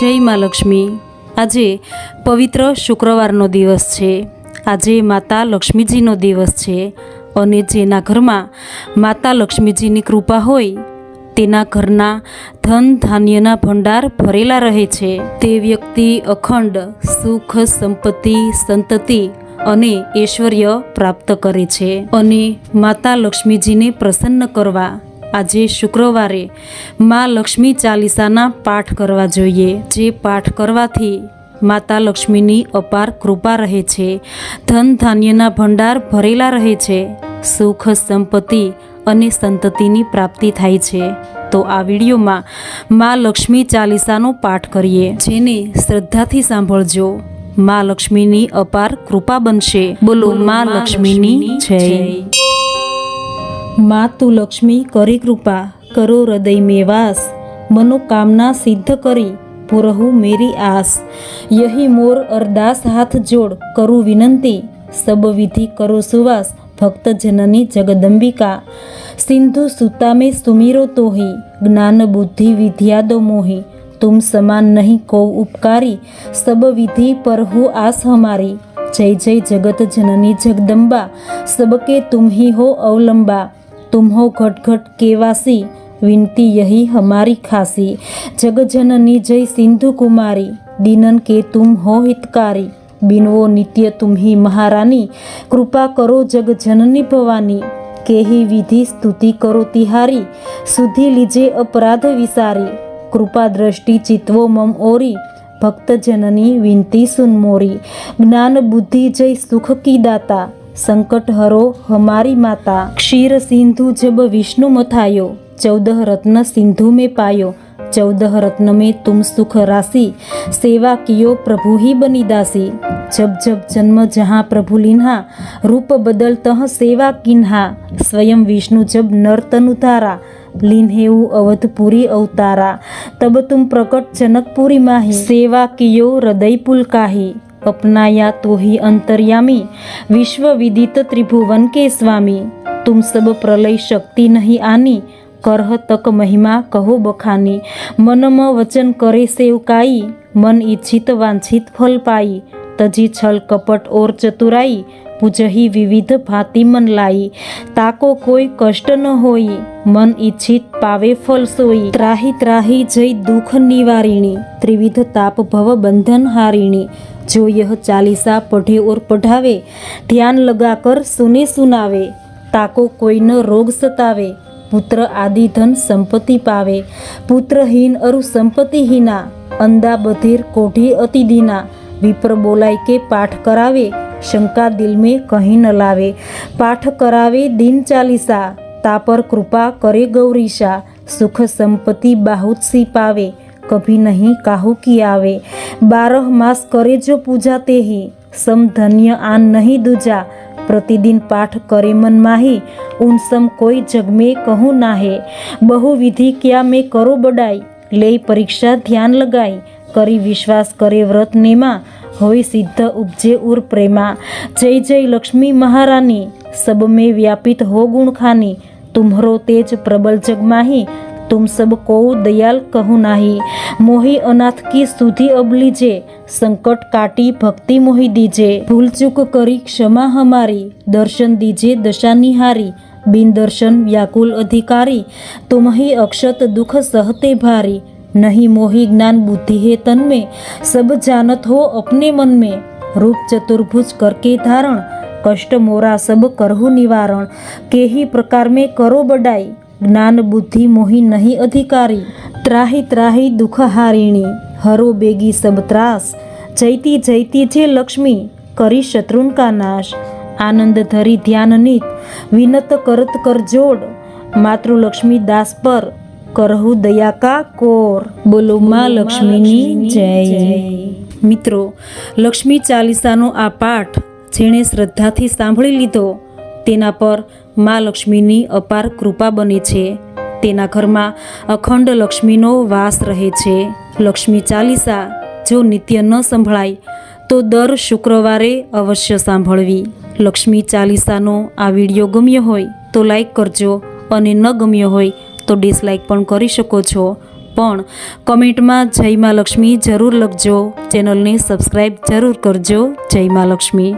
જય મા લક્ષ્મી. આજે પવિત્ર શુક્રવારનો દિવસ છે. આજે માતા લક્ષ્મીજીનો દિવસ છે અને જેના ઘરમાં માતા લક્ષ્મીજીની કૃપા હોય, તેના ઘરના ધન ધાન્યના ભંડાર ભરેલા રહે છે. તે વ્યક્તિ અખંડ સુખ, સંપત્તિ, સંતતિ અને ઐશ્વર્ય પ્રાપ્ત કરે છે અને માતા લક્ષ્મીજીને પ્રસન્ન કરવા આજે શુક્રવારે મા લક્ષ્મી ચાલીસાના પાઠ કરવા જોઈએ. જે પાઠ કરવાથી માતા લક્ષ્મીની અપાર કૃપા રહે છે. ધન ધાન્યના ભંડાર ભરેલા રહે છે. સુખ સંપત્તિ અને સંતતિની પ્રાપ્તિ થાય છે. તો આ વિડીયોમાં મા લક્ષ્મી ચાલીસાનો પાઠ કરીએ. જેને શ્રદ્ધાથી સાંભળજો. મા લક્ષ્મીની અપાર કૃપા બનશે. બોલો મા લક્ષ્મીની જય. મા તું લક્ષ્મી કરી કૃપા કરો હૃદય મેં વાસ મનોકામના સિદ્ધ કરી પૂરહું મેરી આસ યહી મોર અરદાસ હાથ જોડ કરું વિનંતી સબ વિધિ કરો સુવાસ ભક્ત જનની જગદંબિકા સિંધુ સુતા મેં સુમીરો તોહી જ્ઞાન બુદ્ધિ વિદ્યાદો મોહી तुम समान नहीं को उपकारी सब विधि पर हो आस हमारी जय जय जगत जननी जगदम्बा सबके तुम ही हो अवलंबा तुम हो घट घट केवासी, विनती यही हमारी खासी। जगजननी जय सिंधु कुमारी, दिनन के तुम हो हितकारी। बिनवो नित्य तुम ही महारानी, कृपा करो जग जननी भवानी। के ही विधि स्तुति करो तिहारी, सुधि लीजे अपराध विसारी। कृपा दृष्टि चित्वो मम ओरी, भक्त जननी विनती सुन मोरी। ज्ञान बुद्धि जय सुख की दाता। સંકટહરો હમારી માતા, ક્ષીર સિંધુ જબ વિષ્ણુ મથાયો ચૌદહ રત્ન સિંધુ મેં પાયો, ચૌદહ રત્ન મેં તુમ સુખ રાશી, સેવા કિયો પ્રભુ હી બની દાસી. જબ જબ જન્મ જહાં પ્રભુ લિન્હા, રૂપ બદલ તહ સેવા કિન્હા. સ્વયં વિષ્ણુ જબ નર્તનુ ધારા લીનહેવું અવધપુરી અવતારા. તબ તુમ પ્રકટ જનકપુરી માહી, સેવા કિયો હૃદય પુલકાહી અપનાયા તો હિ અંતર્યામી. વિશ્વવિદિત ત્રિભુવન કે સ્વામી, તુમ સબ પ્રલય શક્તિ નહીં આની. કરહ તક મહિમા કહો બખાની. મનમ વચન કરે સેવકાઈ. મન ઈચ્છિત વાંછિત ફલ પાઈ. તજી છલ કપટ ઓર ચતુરાઈ, પૂજહી વિવિધ ભાતિ મન લાઈ. તાકો કોઈ કષ્ટ ન હોઈ મન ઈચ્છિત પાવે ફલ સોઈ. ત્રાહી ત્રાહી જઈ દુઃખ નિવારીણી, ત્રિવિધ તાપ ભવ બંધન હારીણી. જો યહ ચાલીસા પઢે ઓર પઢાવે, ધ્યાન લગાકર સુને સુનાવે. તાકો કોઈનો રોગ સતાવે, પુત્ર આદિ ધન સંપત્તિ પાવે. પુત્રહીન અરુ સંપત્તિહીના અંદા બધીર કોઢી અતિદિના વિપ્ર બોલાય કે પાઠ કરાવે શંકા દિલ में कहीं न लावे पाठ करावे दिन चालीसा तापर कृपा करे गौरीशा सुख संपत्ति बहुत सी पावे कभी नहीं काहू की आवे बारह मास करे जो पूजा ते ही सम धन्य आन नहीं दूजा प्रतिदिन पाठ करे मन माही उन सम कोई जग में कहूँ नाहे बहु विधि क्या मैं करो बडाई ले परीक्षा ध्यान लगाई કરી વિશ્વાસ કરે વ્રત વ્રતનેમાં હોય સિદ્ધ ઉપજે ઉર પ્રેમા. જય જય લક્ષ્મી મહારાની, સબ મેં વ્યાપિત હો ગુણખાની તુમરો તેજ પ્રબલ જગમાહી તુમ સબ કો દયાલ કહું નાહી. મોહી અનાથ કી સુધી અબ લીજે, સંકટ કાટી ભક્તિ મોહી દીજે. ભૂલ ચૂક કરી ક્ષમા હમારી, દર્શન દીજે દશાની હારી બિન દર્શન વ્યાકુલ અધિકારી, તુમ અક્ષત દુઃખ સહતે ભારી. नहीं मोही ज्ञान बुद्धि है तन में। सब जानत हो अपने मन में। रूप चतुर्भुज करके धारण, कष्ट मोरा सब करहु निवारण। के ही प्रकार में करो बडाई, ज्ञान बुद्धि मोही नहीं अधिकारी। त्राही त्राही दुख हारिणी हरो बेगी सब त्रास। जयती जयती जे लक्ष्मी, करी शत्रुन का नाश। आनंद धरी ध्यान नित, विनत करत कर जोड़। मातृलक्ष्मी दास पर કરહુ દયાકા કોર. બોલો માં લક્ષ્મીની જય. મિત્રો લક્ષ્મી ચાલીસાનો આ પાઠ જેણે શ્રદ્ધાથી સાંભળી લીધો તેના પર મા લક્ષ્મીની અપાર કૃપા બને છે. તેના ઘરમાં અખંડ લક્ષ્મીનો વાસ રહે છે. લક્ષ્મી ચાલીસા જો નિત્ય ન સંભળાય તો દર શુક્રવારે અવશ્ય સાંભળવી. લક્ષ્મી ચાલીસાનો આ વીડિયો ગમ્યો હોય તો લાઈક કરજો અને ન ગમ્યો હોય તો ડિસલાઇક પણ કરી શકો છો. પણ કમેન્ટમાં જય મા લક્ષ્મી જરૂર લખજો. ચેનલને સબસ્ક્રાઈબ જરૂર કરજો. જય મા લક્ષ્મી.